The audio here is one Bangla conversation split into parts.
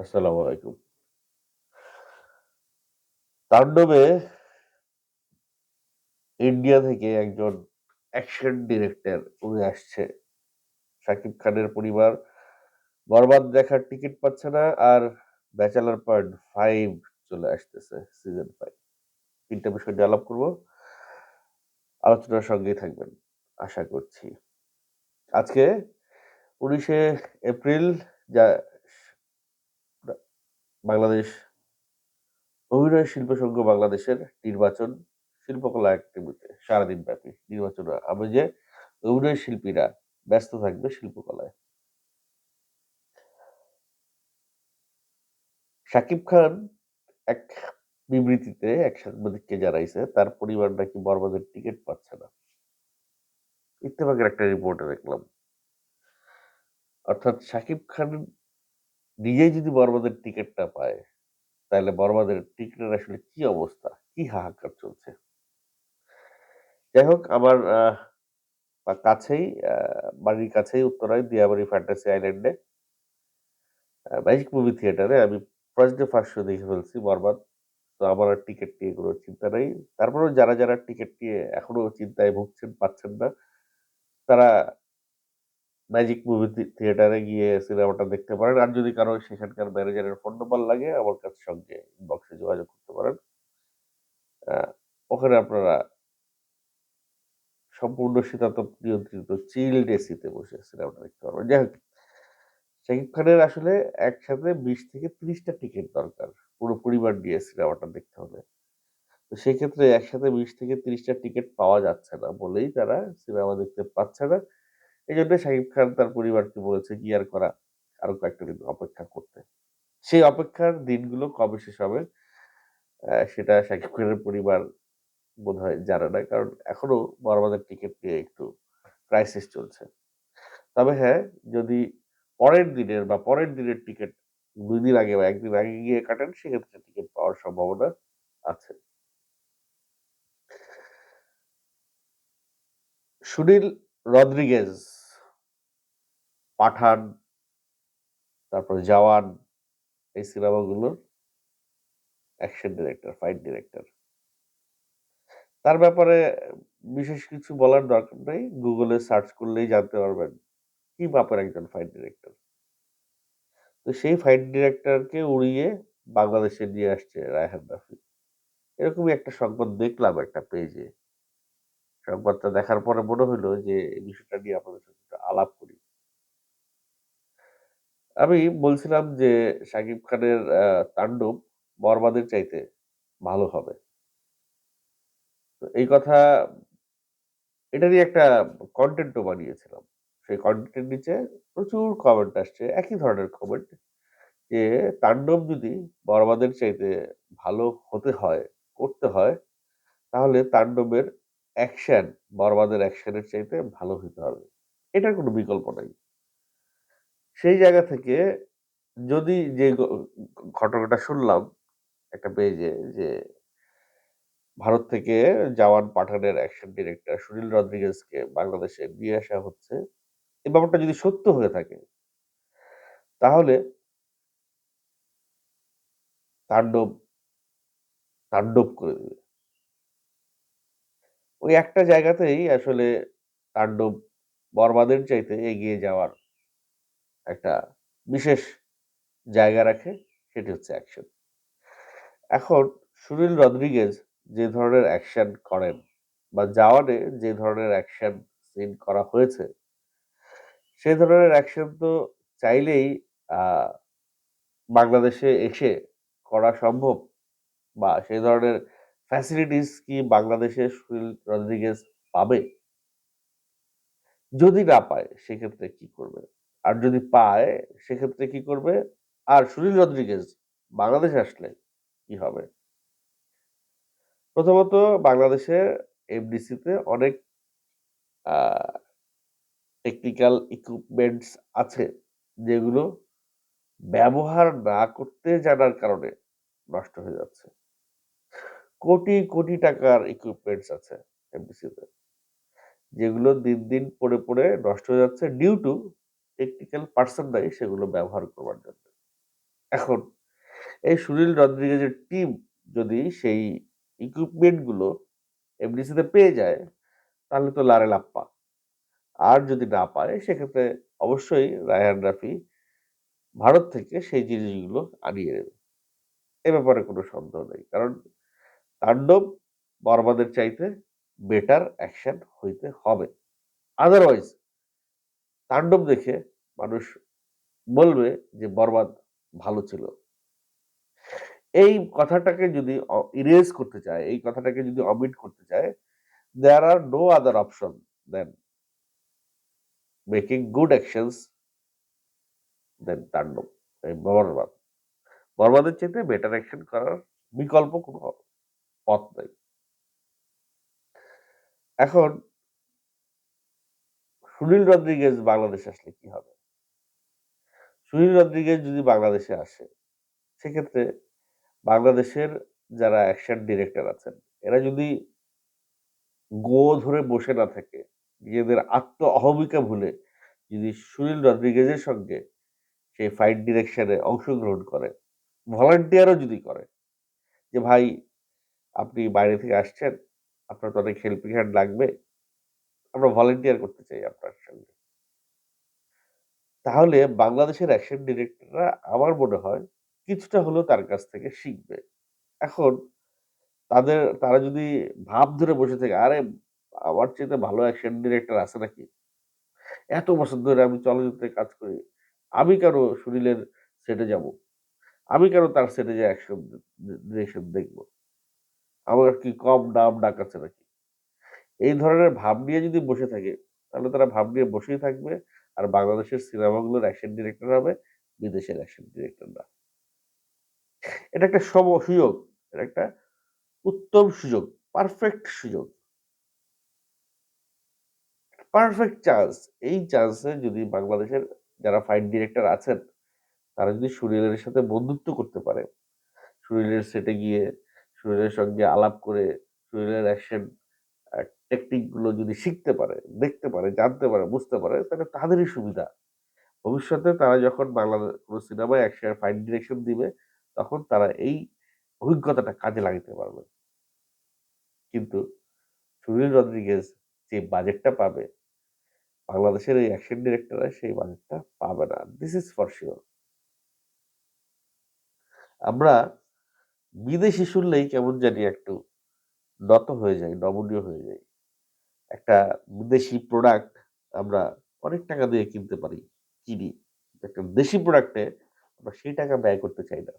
আসসালামু আলাইকুম। তাণ্ডবে ইন্ডিয়া থেকে একজন অ্যাকশন ডিরেক্টর উড়ে আসছে। শাকিব খানের পরিবার বরবাদ দেখার টিকিট পাচ্ছে না আর ব্যাচেলার পয়েন্ট ফাইভ চলে আসতেছে সিজন ফাইভ তিনটা বিষয় নিয়ে আলাপ করব। আলোচনার সঙ্গেই থাকবেন, আশা করছি। আজকে ১৯শে এপ্রিল যা বাংলাদেশ অভিনয় শিল্প সংঘ বাংলাদেশের নির্বাচন শিল্পকলা একাডেমিতে সারাদিন ব্যাপী নির্বাচন আমেজে অভিনয় শিল্পীরা ব্যস্ত থাকবে শিল্পকলায়। শাকিব খান এক বিবৃতিতে, এক সাংবাদিককে জানাইছে, তার পরিবার নাকি বরবাদের টিকিট পাচ্ছে না। ইত্তেফাকের একটা রিপোর্টে দেখলাম। অর্থাৎ শাকিব খান নিজেই যদি বরবাদের টিকিটটা পায়, তাহলে বরবাদের টিকিটের আসলে কি অবস্থা? কি হাহাকার চলছে? যাই হোক আমার কাছেই বাড়ির কাছেই উত্তরায় দিয়াবাড়ি ফ্যান্টাসি আইল্যান্ডে ম্যাজিক মুভি থিয়েটারে আমি ফার্স্ট ফার্স্ট শো দেখে ফেলছি বরবাদ তো আমার আর টিকিট নিয়ে কোনো চিন্তা নেই। তারপরেও যারা যারা টিকিট নিয়ে এখনও চিন্তায় ভুগছেন, পাচ্ছেন না, তারা ম্যাজিক মুভি থিয়েটারে গিয়ে সিনেমাটা দেখতে পারেন। আর যদি কারও সেখানকার ম্যানেজারের ফোন নম্বর লাগে, আমার কাছে সঙ্গে ইনবক্সে যোগাযোগ করতে পারেন। ওখানে আপনারা সম্পূর্ণ শীতাতপ নিয়ন্ত্রিত চিল্ড এসিতে বসে সিনেমাটা দেখতে পারবেন। যাই হোক, শাকিব খানের আসলে একসাথে বিশ থেকে ত্রিশটা টিকিট দরকার পুরো পরিবার নিয়ে সিনেমাটা দেখতে হলে। তো সেক্ষেত্রে একসাথে বিশ থেকে ত্রিশটা টিকিট পাওয়া যাচ্ছে না বলেই তারা সিনেমা দেখতে পাচ্ছে না। এই জন্য শাকিব খান তার পরিবারকে বলেছে কি আর করা, আরও কয়েকটা দিন অপেক্ষা করতে। সেই অপেক্ষার দিনগুলো কবে শেষ হবে সেটা শাকিব খানের পরিবার বোধ হয় জানে না, কারণ এখনও বরবাদের টিকিট নিয়ে একটু ক্রাইসিস চলছে। তবে হ্যাঁ যদি পরের দিনের বা পরের দিনের টিকিট দুই দিন আগে বা একদিন আগে গিয়ে কাটেন, সেক্ষেত্রে টিকিট পাওয়ার সম্ভাবনা আছে। সুনীল রদ্রিগেজ পাঠান, তারপর জওয়ান, এই সিনেমাগুলোর অ্যাকশন ডিরেক্টর ফাইট ডিরেক্টর তার ব্যাপারে বিশেষ কিছু বলার দরকার নেই গুগলে সার্চ করলেই জানতে পারবেন কি ব্যাপার একজন ফাইট ডিরেক্টর তো সেই ফাইট ডিরেক্টরকে উড়িয়ে বাংলাদেশে নিয়ে আসছে রায়হান রাফি। এরকমই একটা সংবাদ দেখলাম একটা পেজে সংবাদটা দেখার পরে মনে হলো যে এই বিষয়টা নিয়ে আপনাদের সাথে আলাপ করি। আমি বলছিলাম যে শাকিব খানের আহ, তাণ্ডব বরবাদের চাইতে ভালো হবে। তো এই কথা এটা নিয়ে একটা কন্টেন্টও বানিয়েছিলাম। সেই কন্টেন্টের নিচে প্রচুর কমেন্ট আসছে একই ধরনের কমেন্ট যে তাণ্ডব যদি বরবাদের চাইতে ভালো হতে হয় করতে হয় তাহলে তাণ্ডবের অ্যাকশন বরবাদের অ্যাকশনের চাইতে ভালো হতে হবে। এটার কোনো বিকল্প নাই। সেই জায়গা থেকে যদি যে ঘটনাটা শুনলাম একটা পেজে যে ভারত থেকে জওয়ান পাঠানের অ্যাকশন ডিরেক্টর সুনীল রদ্রিগেজকে বাংলাদেশে নিয়ে আসা হচ্ছে এই ব্যাপারটা যদি সত্য হয়ে থাকে, তাহলে তাণ্ডব তাণ্ডব করে দেবে। ওই একটা জায়গাতেই আসলে তাণ্ডব বরবাদের চাইতে এগিয়ে যাওয়ার একটা বিশেষ জায়গা রাখে, সেটি হচ্ছে অ্যাকশন এখন সুনীল রদ্রিগেজ যে ধরনের অ্যাকশন করেন বা জাওয়ানে যে ধরনের অ্যাকশন সিন করা হয়েছে সেই ধরনের অ্যাকশন তো চাইলেই বাংলাদেশে এসে করা সম্ভব বা সেই ধরনের ফ্যাসিলিটিস কি বাংলাদেশে সুনীল রদ্রিগেজ পাবে? যদি না পায়, সেক্ষেত্রে কি করবে আর যদি পায়, সেক্ষেত্রে কি করবে? আর সুনীল রদ্রিগেজ বাংলাদেশে আসলে কি হবে? প্রথমত বাংলাদেশে এফডিসিতে অনেক টেকনিক্যাল ইকুইপমেন্টস আছে, যেগুলো ব্যবহার না করতে জানার কারণে নষ্ট হয়ে যাচ্ছে। কোটি কোটি টাকার ইকুইপমেন্টস আছে এফডিসিতে, যেগুলো দিন দিন পড়ে পড়ে নষ্ট হয়ে যাচ্ছে ডিউ টু টেকনিক্যাল পার্সন নাই সেগুলো ব্যবহার করবার জন্য। এখন, এই সুনীল রদ্রিগেজের টিম যদি সেই ইকুইপমেন্টগুলো এমডিসিতে পেয়ে যায়, তাহলে তো লারে লাপ্পা। আর যদি না পায় সেক্ষেত্রে অবশ্যই রায়হান রাফি ভারত থেকে সেই জিনিসগুলো আনিয়ে নেবে। এ ব্যাপারে কোনো সন্দেহ নেই। কারণ, তাণ্ডব বর্বাদের চাইতে বেটার অ্যাকশন হইতে হবে। আদারওয়াইজ তাণ্ডব দেখে মানুষ বলবে যে বরবাদ ভালো ছিল। এই কথাটাকে যদি ইরেজ করতে চায়, এই কথাটাকে যদি অমিট করতে চায় there are no other option then making good actions then Taandob, এই বরবাদ। বরবাদের চাইতে বেটার অ্যাকশন করার বিকল্প কোনো পথ নেই। এখন সুনীল রদ্রিগেজ বাংলাদেশ আসলে কি হবে? সুনীল রদ্রিগেজ যদি বাংলাদেশে আসে, সেক্ষেত্রে বাংলাদেশের যারা অ্যাকশন ডিরেক্টর আছেন, এরা যদি গো ধরে বসে না থাকে, নিজেদের আত্ম অহমিকা ভুলে যদি সুনীল রদ্রিগেজের সঙ্গে সেই ফাইট ডিরেকশনে অংশগ্রহণ করে ভলান্টিয়ারও যদি করে, যে ভাই, আপনি বাইরে থেকে আসছেন, আপনার তো অনেক হেল্পিং হ্যান্ড লাগবে, আমরা ভলেন্টিয়ার করতে চাই আপনার সঙ্গে। তাহলে বাংলাদেশের অ্যাকশন ডিরেক্টররা আমার মনে হয় কিছুটা হলেও তার কাছ থেকে শিখবে। এখন তাদের, তারা যদি ভাব ধরে বসে থাকে, আরে, আমার চেয়ে ভালো অ্যাকশন ডিরেক্টর আছে নাকি? এত বছর ধরে আমি চলচ্চিত্রে কাজ করি, আমি কেন সুনীলের সেটে যাব? আমি কেন তার সেটে যে অ্যাকশন ডিরেকশন দেখব? আমার কি কম নাম ডাক আছে নাকি? এই ধরনের ভাব নিয়ে যদি বসে থাকে, তাহলে তারা ভাব নিয়ে বসেই থাকবে। আর বাংলাদেশের সিনেমাগুলোর অ্যাকশন ডিরেক্টর হবে বিদেশের অ্যাকশন ডিরেক্টররা এটা একটা সম সুযোগ, এটা একটা উত্তম সুযোগ পারফেক্ট সুযোগ। পারফেক্ট চান্স এই চান্সে যদি বাংলাদেশের যারা ফাইট ডিরেক্টর আছেন, তারা যদি সুনীলের সাথে বন্ধুত্ব করতে পারে, সুনীলের সেটে গিয়ে, সুনীলের সঙ্গে আলাপ করে, সুনীলের অ্যাকশন টেকনিকগুলো যদি শিখতে পারে, দেখতে পারে, জানতে পারে, বুঝতে পারে, তাহলে তাদেরই সুবিধা। ভবিষ্যতে তারা যখন বাংলাদেশ কোনো সিনেমায় অ্যাকশন ফাইট ডিরেকশন দিবে, তখন তারা এই অভিজ্ঞতাটা কাজে লাগাতে পারবে। কিন্তু সুনীল রদ্রিগেজ যে বাজেটটা পাবে, বাংলাদেশের এই অ্যাকশন ডিরেক্টররা সেই বাজেটটা পাবে না। দিস ইজ ফর শিওর আমরা বিদেশি শুনলেই কেমন জানি একটু নত হয়ে যায় নমনীয় হয়ে যায় একটা বিদেশি প্রোডাক্ট আমরা অনেক টাকা দিয়ে কিনতে পারি, কিনি। একটা দেশি প্রোডাক্টে আমরা সেই টাকা ব্যয় করতে চাই না।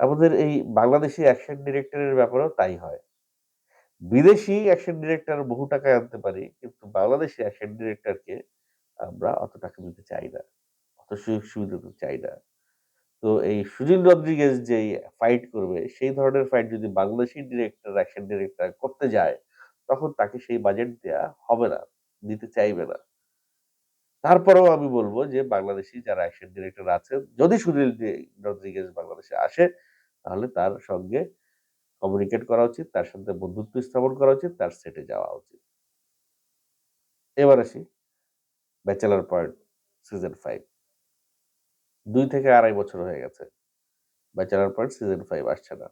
আমাদের এই বাংলাদেশি অ্যাকশন ডিরেক্টরের ব্যাপারেও তাই হয়। বিদেশি অ্যাকশন ডিরেক্টর বহু টাকায় আনতে পারি, কিন্তু বাংলাদেশি অ্যাকশন ডিরেক্টরকে আমরা অত টাকা দিতে চাই না, অত সুযোগ সুবিধা দিতে চাই না। তো এই সুজিন রদ্রিগেজ যেই ফাইট করবে, সেই ধরনের ফাইট যদি বাংলাদেশি ডিরেক্টর অ্যাকশন ডিরেক্টর করতে যায় তখন তাকে সেই বাজেট দেয়া হবে না, দিতে চাইবে না। তারপরেও আমি বলব যে, বাংলাদেশি যারা অ্যাকশন ডিরেক্টর আছেন, যদি সুনীল রদ্রিগেজ বাংলাদেশে আসে, তাহলে তার সঙ্গে কমিউনিকেট করা উচিত, তার সাথে বন্ধুত্ব স্থাপন করা উচিত, তার সেটে যাওয়া উচিত। এবার আসি ব্যাচেলার পয়েন্ট সিজন ফাইভ দুই থেকে আড়াই বছর হয়ে গেছে ব্যাচেলার পয়েন্ট সিজন ফাইভ আসছে না।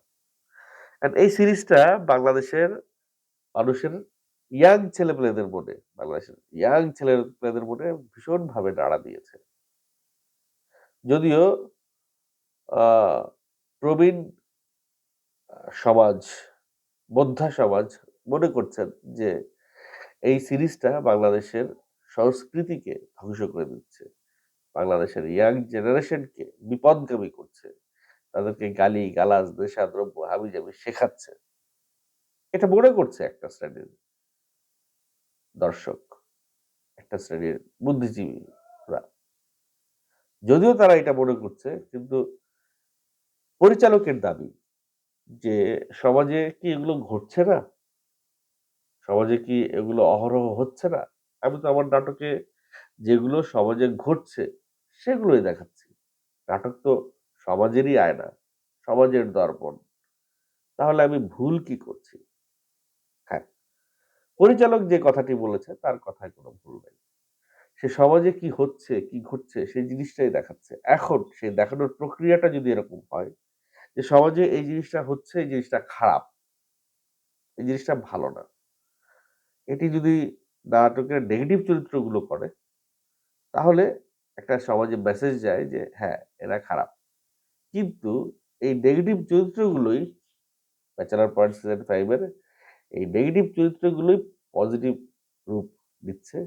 এই সিরিজটা বাংলাদেশের মানুষের ইয়াং ছেলেপেলেদের মনে, বাংলাদেশের ইয়াং ছেলেপেলেদের মনে ভীষণভাবে নাড়া দিয়েছে। যদিও প্রবীণ সমাজ মধ্যা সমাজ মনে করছেন যে, এই সিরিজটা বাংলাদেশের সংস্কৃতিকে ধ্বংস করে দিচ্ছে। বাংলাদেশের ইয়াং জেনারেশনকে বিপদগামী করছে। তাদেরকে গালি গালাজ নেশাদ্রব্য, হাবিজাবি শেখাচ্ছে। এটা মনে করছে একটা শ্রেণির দর্শক, একটা শ্রেণির বুদ্ধিজীবীরা। যদিও তারা এটা মনে করছে, কিন্তু পরিচালকের দাবি যে সমাজে কি এগুলো ঘটছে না? সমাজে কি এগুলো অহরহ হচ্ছে না? আমি তো আমার নাটকে যেগুলো সমাজে ঘটছে সেগুলোই দেখাচ্ছি। নাটক তো সমাজেরই আয়না, সমাজের দর্পণ। তাহলে আমি ভুল কি করছি? পরিচালক যে কথাটি বলেছে তার কথায় কোনো ভুল নেই সে সমাজে কি হচ্ছে, কি ঘটছে সেই জিনিসটাই দেখাচ্ছে। এখন সেই দেখানোর প্রক্রিয়াটা যদি এরকম হয় যে সমাজে এই জিনিসটা হচ্ছে, এই জিনিসটা খারাপ। এই জিনিসটা ভালো না। এটি যদি নাটকের নেগেটিভ চরিত্রগুলো করে, তাহলে একটা সমাজে মেসেজ যায় যে হ্যাঁ, এরা খারাপ। কিন্তু এই নেগেটিভ চরিত্রগুলোই ব্যাচেলর পয়েন্ট সিজন 5 এর এই নেগেটিভ চরিত্রগুলোই পজিটিভ রূপ দিচ্ছে।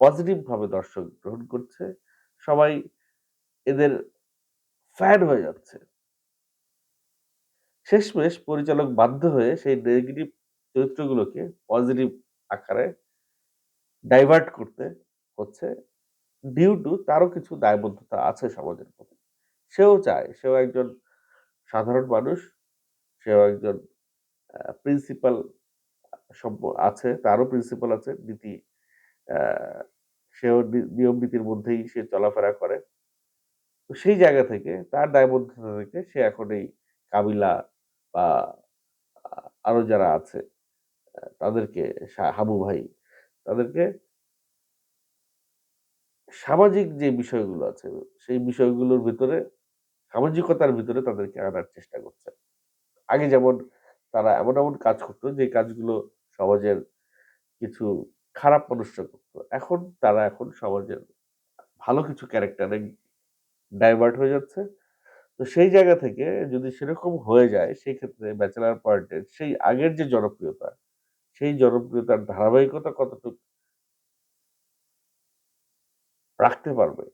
পজিটিভভাবে দর্শক গ্রহণ করছে। সবাই এদের ফ্যান হয়ে যাচ্ছে। শেষমেশ পরিচালক বাধ্য হয়ে সেই নেগেটিভ চরিত্রগুলোকে পজিটিভ আকারে ডাইভার্ট করতে হচ্ছে। ডিউ টু তারও কিছু দায়বদ্ধতা আছে সমাজের প্রতি। সেও চায়, সেও একজন সাধারণ মানুষ। সেও একজন প্রিন্সিপাল সম্প আছে, তারও প্রিন্সিপাল আছে। নীতি সেও নিয়ম নীতির মধ্যেই সে চলাফেরা করে। তো সেই জায়গা থেকে তার দায়বদ্ধতা থেকে সে এখন এই কাবিলা বা আ আরও যারা আছে তাদেরকে হাবু ভাই তাদেরকে সামাজিক যে বিষয়গুলো আছে সেই বিষয়গুলোর ভেতরে সামাজিকতার ভিতরে তাদেরকে আনার চেষ্টা করছে। আগে যেমন তারা এমন, এমন কাজ করতো যে কাজগুলো সমাজের কিছু খারাপ মানুষরা করত। এখন তারা এখন সমাজের ভালো কিছু ক্যারেক্টারে ডাইভার্ট হয়ে যাচ্ছে। তো সেই জায়গা থেকে যদি সেরকম হয়ে যায় সেক্ষেত্রে ব্যাচেলার পয়েন্টের সেই আগের যে জনপ্রিয়তা, সেই জনপ্রিয়তার ধারাবাহিকতা কতটুকু রাখতে পারবে,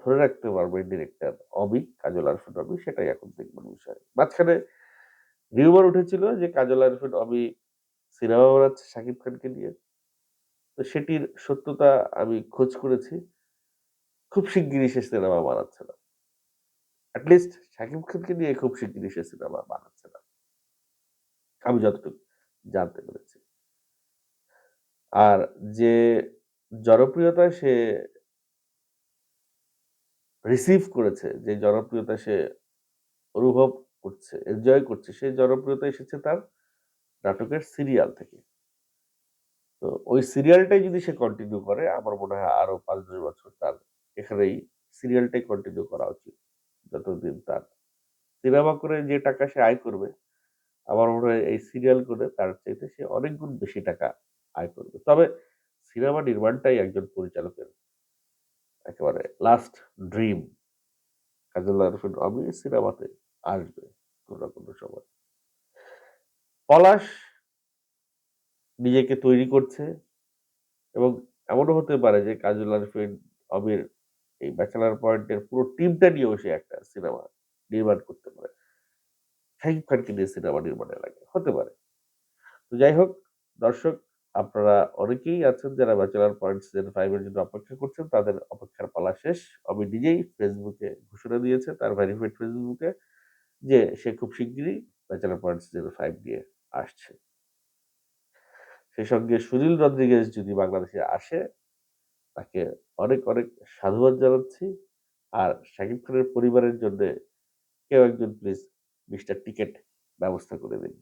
ধরে রাখতে পারবে ডিরেক্টর অবি, কাজল আরফিন অবি সেটাই এখন দেখবার বিষয়। মাঝখানে রিউমার উঠেছিল যে কাজল আরফিন অবি সিনেমা বানাচ্ছে শাকিব খানকে নিয়ে। তো সেটির সত্যতা আমি খোঁজ করেছি। খুব শিগগিরই সে সিনেমা বানাচ্ছে না। এট লিস্ট শাকিব খানকে নিয়ে খুব শিগগিরই সে সিনেমা বানাচ্ছে না। আমি যতটুকু জানতে পেরেছি। আর যে জনপ্রিয়তা সে রিসিভ করেছে, যে জনপ্রিয়তা সে অনুভব করছে, এনজয় করছে, সেই জনপ্রিয়তা এসেছে তার নাটকের সিরিয়াল থেকে। তো ওই সিরিয়ালটাই যদি সে কন্টিনিউ করে আমার মনে হয় আরও ৫-১০ বছর তার এখানেই সিরিয়ালটাই কন্টিনিউ করা উচিত। যতদিন তার সিনেমা করে যে টাকা সে আয় করবে, আমার মনে হয় এই সিরিয়াল করে তার চাইতে সে অনেক গুণ বেশি টাকা আয় করবে। তবে সিনেমা নির্মাণটাই একজন পরিচালকের একেবারে লাস্ট ড্রিম। কাজল অবি সিনেমাতে আসবে কোন। পলাশ নিজেকে তৈরি করছে এবং এমনও হতে পারে যে কাজল আরফিন অবির এই ব্যাচেলর পয়েন্টের পুরো টিমটা নিয়েও সে একটা সিনেমা নির্মাণ করতে পারে। শাকিব খানকে নিয়ে সিনেমা নির্মাণের আগে হতে পারে। তো যাই হোক, দর্শক, আপনারা অনেকেই আছেন যারা ব্যাচেলার পয়েন্ট সিজন 5 এর জন্য অপেক্ষা করছেন। তাদের অপেক্ষার পালা শেষ। অবি নিজেই ফেসবুকে ঘোষণা দিয়েছে, তার ভেরিফাইড ফেসবুকে যে সে খুব শিগগিরই ব্যাচেলার পয়েন্ট সিজন ফাইভ নিয়ে আসছে। সেই সঙ্গে সুনীল রদ্রিগেজ যদি বাংলাদেশে আসে তাকে অনেক, অনেক সাধুবাদ জানাচ্ছি। আর শাকিব খানের পরিবারের জন্য কেউ একজন প্লিজ ২০ টা টিকেট ব্যবস্থা করে দিন।